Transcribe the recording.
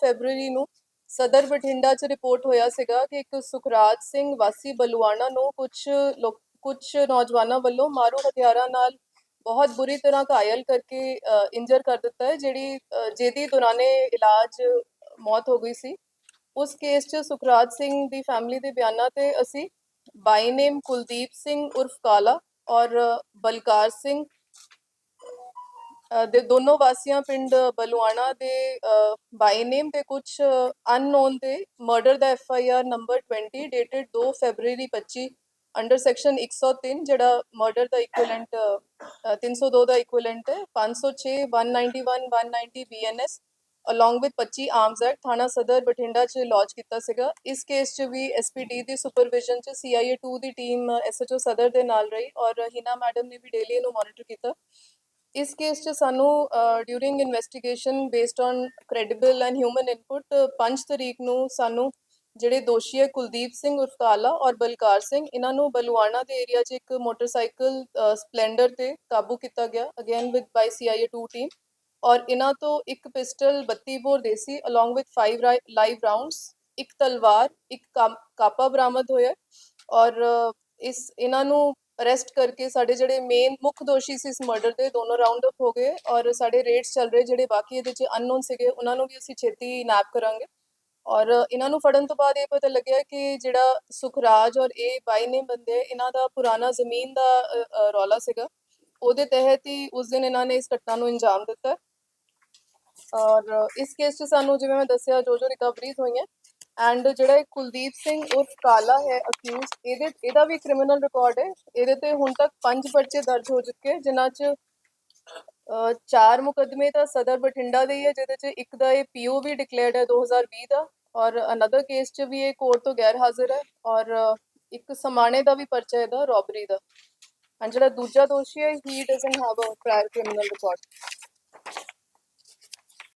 ਫੈਬਰੂਅਰੀ ਨੂੰ ਸਦਰ ਬਠਿੰਡਾ 'ਚ ਰਿਪੋਰਟ ਹੋਇਆ ਸੀਗਾ ਕਿ ਇੱਕ ਸੁਖਰਾਜ ਸਿੰਘ ਵਾਸੀ ਬਲੂਆਣਾ ਨੂੰ ਕੁਝ ਕੁਝ ਨੌਜਵਾਨਾਂ ਵੱਲੋਂ ਮਾਰੂ ਹਥਿਆਰਾਂ ਨਾਲ ਬਹੁਤ ਬੁਰੀ ਤਰ੍ਹਾਂ ਘਾਇਲ ਕਰਕੇ ਇੰਜਰ ਕਰ ਦਿੱਤਾ ਹੈ, ਜਿਹੜੀ ਜਿਹਦੀ ਦੌਰਾਨੇ ਇਲਾਜ ਮੌਤ ਹੋ ਗਈ ਸੀ। ਉਸ ਕੇਸ 'ਚ ਸੁਖਰਾਜ ਸਿੰਘ ਦੀ ਫੈਮਿਲੀ ਦੇ ਬਿਆਨਾਂ ਤੇ ਅਸੀਂ ਬਾਈ ਨੇਮ ਕੁਲਦੀਪ ਸਿੰਘ ਉਰਫ ਕਾਲਾ ਔਰ ਬਲਕਾਰ ਸਿੰਘ ਦੇ ਦੋਨੋਂ ਵਾਸੀਆਂ ਪਿੰਡ ਬਲੂਆਣਾ ਦੇ ਬਾਈ ਨੇਮ ਤੇ ਕੁਝ ਅਨਨੋਨ ਤੇ murder the F I R number 20 dated 2 February 25 under section 103 ਜਿਹੜਾ ਮਰਡਰ ਦਾ ਇਕੁਇਵਲੈਂਟ 302 ਦਾ ਇਕੁਇਵਲੈਂਟ ਹੈ 506 191 190 BNS along with 25 arms act ਥਾਣਾ ਸਦਰ ਬਠਿੰਡਾ ਚ ਲੌਂਚ ਕੀਤਾ ਸੀਗਾ। ਇਸ ਕੇਸ ਚ ਵੀ ਐਸਪੀਡੀ ਦੀ ਸੁਪਰਵਿਜ਼ਨ ਚ ਸੀਆਈਏ 2 ਦੀ ਟੀਮ ਐਸਐਚਓ ਸਦਰ ਦੇ ਨਾਲ ਰਹੀ ਔਰ ਹਿਨਾ ਮੈਡਮ ਨੇ ਵੀ ਡੇਲੀ ਇਹਨੂੰ ਮੋਨੀਟਰ ਕੀਤਾ। ਇਸ ਕੇਸ 'ਚ ਸਾਨੂੰ during investigation based on credible and human input 5 ਤਰੀਕ ਨੂੰ ਸਾਨੂੰ ਜਿਹੜੇ ਦੋਸ਼ੀ ਹੈ ਕੁਲਦੀਪ ਸਿੰਘ ਉਰਫ ਕਾਲਾ ਔਰ ਬਲਕਾਰ ਸਿੰਘ, ਇਹਨਾਂ ਨੂੰ ਬਲੂਆਣਾ ਦੇ ਏਰੀਆ 'ਚ ਇੱਕ ਮੋਟਰਸਾਈਕਲ ਸਪਲੈਂਡਰ ਤੇ ਕਾਬੂ ਕੀਤਾ ਗਿਆ again with by CIA 2 team ਔਰ ਇਹਨਾਂ ਤੋਂ ਇੱਕ ਪਿਸਟਲ 32 ਬੋਰ ਦੇਸੀ ਅਲੋਂਗ ਵਿਦ 5 ਲਾਈਵ ਰਾਉਂਡਸ ਇੱਕ ਤਲਵਾਰ, ਇੱਕ ਕਾਮ- ਕਾਪਾ ਬਰਾਮਦ ਹੋਇਆ ਔਰ ਇਸ, ਇਹਨਾਂ ਨੂੰ ਅਰੈਸਟ ਕਰਕੇ ਸਾਡੇ ਜਿਹੜੇ ਮੇਨ ਮੁੱਖ ਦੋਸ਼ੀ ਸੀ ਇਸ ਮਰਡਰ ਦੇ, ਦੋਨੋਂ ਰਾਉਂਡ ਅਪ ਹੋ ਗਏ ਔਰ ਸਾਡੇ ਰੇਡਸ ਚੱਲ ਰਹੇ ਜਿਹੜੇ ਬਾਕੀ ਇਹਦੇ ਚ ਅਨਨੋਨ ਸੀਗੇ, ਉਹਨਾਂ ਨੂੰ ਵੀ ਅਸੀਂ ਛੇਤੀ ਨੈਪ ਕਰਾਂਗੇ। ਔਰ ਇਹਨਾਂ ਨੂੰ ਫੜਨ ਤੋਂ ਬਾਅਦ ਇਹ ਪਤਾ ਲੱਗਿਆ ਕਿ ਜਿਹੜਾ ਸੁਖਰਾਜ ਔਰ ਇਹ ਬਾਈ ਨੇ ਬੰਦੇ, ਇਹਨਾਂ ਦਾ ਪੁਰਾਣਾ ਜ਼ਮੀਨ ਦਾ ਰੌਲਾ ਸੀਗਾ। ਉਹਦੇ ਤਹਿਤ ਹੀ ਉਸ ਦਿਨ ਇਹਨਾਂ ਨੇ ਇਸ ਘਟਨਾ ਨੂੰ ਅੰਜਾਮ ਦਿੱਤਾ। ਔਰ ਇਸ ਕੇਸ 'ਚ ਸਾਨੂੰ ਜਿਵੇਂ ਮੈਂ ਦੱਸਿਆ ਜੋ ਜੋ ਰਿਕਵਰੀਜ਼ ਹੋਈਆਂ ਐਂਡ ਜਿਹੜਾ ਇਹ ਕੁਲਦੀਪ ਸਿੰਘ ਉਰਫ ਕਾਲਾ ਹੈ ਅਕਿਊਜ਼ ਇਹਦੇ, ਇਹਦਾ ਵੀ ਕ੍ਰਿਮੀਨਲ ਰਿਕਾਰਡ ਹੈ। ਇਹਦੇ ਤੇ ਹੁਣ ਤੱਕ ਪੰਜ ਪਰਚੇ ਦਰਜ ਹੋ ਚੁੱਕੇ ਜਿਨ੍ਹਾਂ 'ਚ ਚਾਰ ਮੁਕਦਮੇ ਤਾਂ ਸਦਰ ਬਠਿੰਡਾ ਦੇ ਹੀ ਹੈ, ਜਿਹਦੇ 'ਚ ਇੱਕ ਦਾ ਇਹ ਪੀਓ ਵੀ ਡਿਕਲੇਅਰਡ ਹੈ 2020 ਦਾ ਔਰ ਅਨਦਰ ਕੇਸ 'ਚ ਵੀ ਇਹ ਕੋਰਟ ਤੋਂ ਗੈਰ ਹਾਜ਼ਰ ਹੈ ਔਰ ਇੱਕ ਸਮਾਣੇ ਦਾ ਵੀ ਪਰਚਾ ਇਹਦਾ ਰੋਬਰੀ ਦਾ। ਐਂਡ ਜਿਹੜਾ ਦੂਜਾ ਦੋਸ਼ੀ ਹੈ he doesn't have a prior criminal record